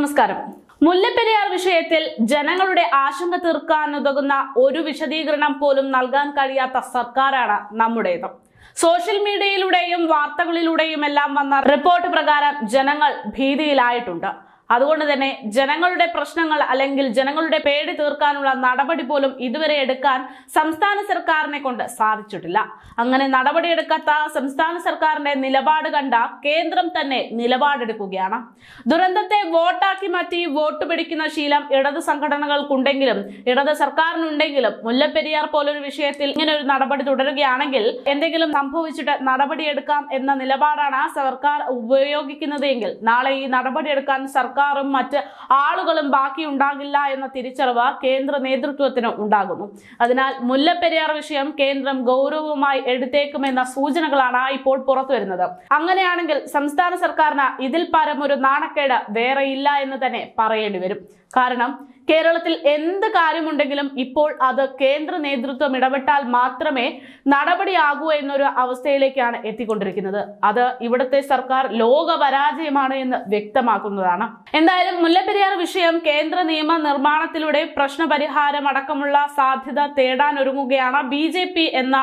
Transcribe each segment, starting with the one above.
നമസ്കാരം. മുല്ലപ്പെരിയാർ വിഷയത്തിൽ ജനങ്ങളുടെ ആശങ്ക തീർക്കാൻ ഉതകുന്ന ഒരു വിശദീകരണം പോലും നൽകാൻ കഴിയാത്ത സർക്കാരാണ് നമ്മുടേത്. സോഷ്യൽ മീഡിയയിലൂടെയും വാർത്തകളിലൂടെയും എല്ലാം വന്ന റിപ്പോർട്ട് പ്രകാരം ജനങ്ങൾ ഭീതിയിലായിട്ടുണ്ട്. അതുകൊണ്ട് തന്നെ ജനങ്ങളുടെ പ്രശ്നങ്ങൾ അല്ലെങ്കിൽ ജനങ്ങളുടെ പേടി തീർക്കാനുള്ള നടപടി പോലും ഇതുവരെ എടുക്കാൻ സംസ്ഥാന സർക്കാരിനെ കൊണ്ട് സാധിച്ചിട്ടില്ല. അങ്ങനെ നടപടിയെടുക്കാത്ത സംസ്ഥാന സർക്കാരിന്റെ നിലപാട് കണ്ട കേന്ദ്രം തന്നെ നിലപാടെടുക്കുകയാണ്. ദുരന്തത്തെ വോട്ടാക്കി മാറ്റി വോട്ട് പിടിക്കുന്ന ശീലം ഇടത് സംഘടനകൾക്കുണ്ടെങ്കിലും ഇടത് സർക്കാരിനുണ്ടെങ്കിലും മുല്ലപ്പെരിയാർ പോലൊരു വിഷയത്തിൽ ഇങ്ങനെ ഒരു നടപടി തുടരുകയാണെങ്കിൽ എന്തെങ്കിലും സംഭവിച്ചിട്ട് നടപടിയെടുക്കാം എന്ന നിലപാടാണ് സർക്കാർ ഉപയോഗിക്കുന്നതെങ്കിൽ നാളെ ഈ നടപടിയെടുക്കാൻ സർക്കാരും മറ്റ് ആളുകളും ബാക്കി ഉണ്ടാകില്ല എന്ന തിരിച്ചറിവ് കേന്ദ്ര നേതൃത്വത്തിന് ഉണ്ടാകുന്നു. അതിനാൽ മുല്ലപ്പെരിയാർ വിഷയം കേന്ദ്രം ഗൗരവമായി എടുത്തേക്കുമെന്ന സൂചനകളാണ് ഇപ്പോൾ പുറത്തു വരുന്നത് അങ്ങനെയാണെങ്കിൽ സംസ്ഥാന സർക്കാരിന് ഇതിൽ പരം ഒരു നാണക്കേട് വേറെയില്ല എന്ന് തന്നെ പറയേണ്ടി വരും കാരണം കേരളത്തിൽ എന്ത് കാര്യമുണ്ടെങ്കിലും ഇപ്പോൾ അത് കേന്ദ്ര നേതൃത്വം ഇടപെട്ടാൽ മാത്രമേ നടപടിയാകൂ എന്നൊരു അവസ്ഥയിലേക്കാണ് എത്തിക്കൊണ്ടിരിക്കുന്നത്. അത് ഇവിടുത്തെ സർക്കാർ ലോക പരാജയമാണ് എന്ന് വ്യക്തമാക്കുന്നതാണ്. എന്തായാലും മുല്ലപ്പെരിയാർ വിഷയം കേന്ദ്ര നിയമ നിർമ്മാണത്തിലൂടെ പ്രശ്നപരിഹാരം അടക്കമുള്ള സാധ്യത തേടാൻ ഒരുങ്ങുകയാണ് ബി എന്ന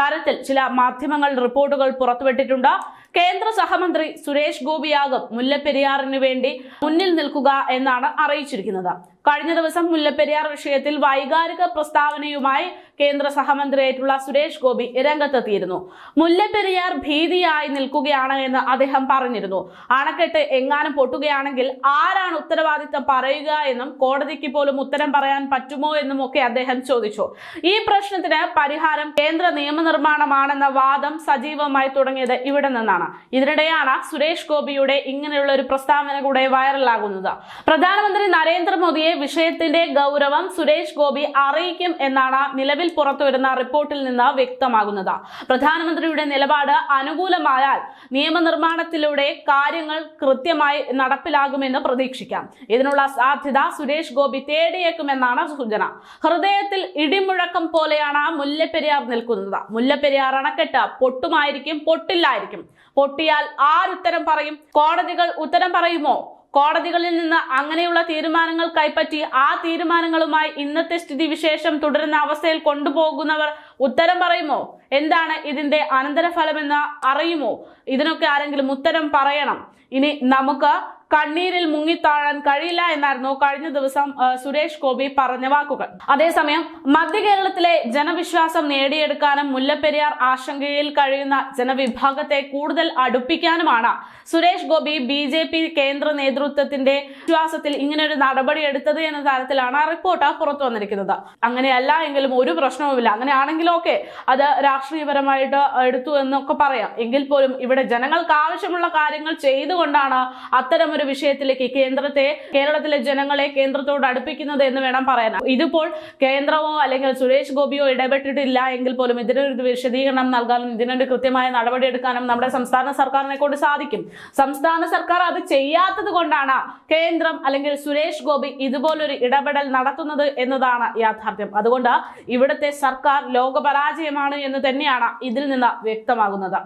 തരത്തിൽ ചില മാധ്യമങ്ങൾ റിപ്പോർട്ടുകൾ പുറത്തുവിട്ടിട്ടുണ്ട്. കേന്ദ്ര സഹമന്ത്രി സുരേഷ് ഗോപിയാകും മുല്ലപ്പെരിയാറിന് വേണ്ടി മുന്നിൽ നിൽക്കുക എന്നാണ് അറിയിച്ചിരിക്കുന്നത്. കഴിഞ്ഞ ദിവസം മുല്ലപ്പെരിയാർ വിഷയത്തിൽ വൈകാരിക പ്രസ്താവനയുമായി കേന്ദ്ര സഹമന്ത്രിയായിട്ടുള്ള സുരേഷ് ഗോപി രംഗത്തെത്തിയിരുന്നു. മുല്ലപ്പെരിയാർ ഭീതിയായി നിൽക്കുകയാണ് എന്ന് അദ്ദേഹം പറഞ്ഞിരുന്നു. അണക്കെട്ട് എങ്ങാനും പൊട്ടുകയാണെങ്കിൽ ആരാണ് ഉത്തരവാദിത്തം പറയുക എന്നും കോടതിക്ക് പോലും ഉത്തരം പറയാൻ പറ്റുമോ എന്നും ഒക്കെ അദ്ദേഹം ചോദിച്ചു. ഈ പ്രശ്നത്തിന് പരിഹാരം കേന്ദ്ര നിയമനിർമ്മാണമാണെന്ന വാദം സജീവമായി തുടങ്ങിയത് ഇവിടെ നിന്നാണ്. ഇതിനിടെയാണ് സുരേഷ് ഗോപിയുടെ ഇങ്ങനെയുള്ള ഒരു പ്രസ്താവന കൂടെ വൈറലാകുന്നത്. പ്രധാനമന്ത്രി നരേന്ദ്രമോദിയെ വിഷയത്തിന്റെ ഗൗരവം സുരേഷ് ഗോപി അറിയിക്കും എന്നാണ് നിലവിൽ പുറത്തുവരുന്ന റിപ്പോർട്ടിൽ നിന്ന് വ്യക്തമാകുന്നത്. പ്രധാനമന്ത്രിയുടെ നിലപാട് അനുകൂലമായാൽ നിയമനിർമ്മാണത്തിലൂടെ കാര്യങ്ങൾ കൃത്യമായി നടപ്പിലാകുമെന്ന് പ്രതീക്ഷിക്കാം. ഇതിനുള്ള സാധ്യത സുരേഷ് ഗോപി തേടിയേക്കുമെന്നാണ് സൂചന. ഹൃദയത്തിൽ ഇടിമുഴക്കം പോലെയാണ് മുല്ലപ്പെരിയാർ നിൽക്കുന്നത്. മുല്ലപ്പെരിയാർ അണക്കെട്ട് പൊട്ടുമായിരിക്കും പൊട്ടില്ലായിരിക്കും. പൊട്ടിയാൽ ആരുത്തരം പറയും? കോടതികൾ ഉത്തരം പറയുമോ? കോടതികളിൽ നിന്ന് അങ്ങനെയുള്ള തീരുമാനങ്ങൾ കൈപ്പറ്റി ആ തീരുമാനങ്ങളുമായി ഇന്നത്തെ സ്ഥിതി വിശേഷം തുടരുന്ന അവസ്ഥയിൽ കൊണ്ടുപോകുന്നവർ ഉത്തരം പറയുമോ? എന്താണ് ഇതിന്റെ അനന്തരഫലമെന്ന് അറിയുമോ? ഇതിനൊക്കെ ആരെങ്കിലും ഉത്തരം പറയണം. ഇനി നമുക്ക് കണ്ണീരിൽ മുങ്ങിത്താഴാൻ കഴിയില്ല എന്നായിരുന്നു കഴിഞ്ഞ ദിവസം സുരേഷ് ഗോപി പറഞ്ഞ വാക്കുകൾ. അതേസമയം മധ്യ കേരളത്തിലെ ജനവിശ്വാസം നേടിയെടുക്കാനും മുല്ലപ്പെരിയാർ ആശങ്കയിൽ കഴിയുന്ന ജനവിഭാഗത്തെ കൂടുതൽ അടുപ്പിക്കാനുമാണ് Suresh Gopi B J P കേന്ദ്ര നേതൃത്വത്തിന്റെ വിശ്വാസത്തിൽ ഇങ്ങനൊരു നടപടി എടുത്തത് എന്ന തരത്തിലാണ് റിപ്പോർട്ട് പുറത്തു വന്നിരിക്കുന്നത്. അങ്ങനെയല്ല എങ്കിലും ഒരു പ്രശ്നവുമില്ല. അങ്ങനെയാണെങ്കിലും ഒക്കെ അത് രാഷ്ട്രീയപരമായിട്ട് എടുത്തു എന്നൊക്കെ പറയാം. എങ്കിൽ പോലും ഇവിടെ ജനങ്ങൾക്ക് ആവശ്യമുള്ള കാര്യങ്ങൾ ചെയ്തുകൊണ്ടാണ് അത്തരം ഒരു വിഷയത്തിലേക്ക് കേന്ദ്രത്തെ കേരളത്തിലെ ജനങ്ങളെ കേന്ദ്രത്തോട് അടുപ്പിക്കുന്നത് എന്ന് വേണം പറയാൻ. ഇതിപ്പോൾ കേന്ദ്രമോ അല്ലെങ്കിൽ സുരേഷ് ഗോപിയോ ഇടപെട്ടിട്ടില്ല എങ്കിൽ പോലും ഇതിനൊരു വിശദീകരണം നൽകാനും ഇതിനൊരു കൃത്യമായ നടപടി എടുക്കാനും നമ്മുടെ സംസ്ഥാന സർക്കാരിനെ കൊണ്ട് സാധിക്കും. സംസ്ഥാന സർക്കാർ അത് ചെയ്യാത്തത് കൊണ്ടാണ് കേന്ദ്രം അല്ലെങ്കിൽ സുരേഷ് ഗോപി ഇതുപോലൊരു ഇടപെടൽ നടത്തുന്നത് എന്നതാണ് യാഥാർത്ഥ്യം. അതുകൊണ്ട് ഇവിടുത്തെ സർക്കാർ ലോകപരാജയമാണ് എന്ന് തന്നെയാണ് ഇതിൽ നിന്ന് വ്യക്തമാകുന്നത്.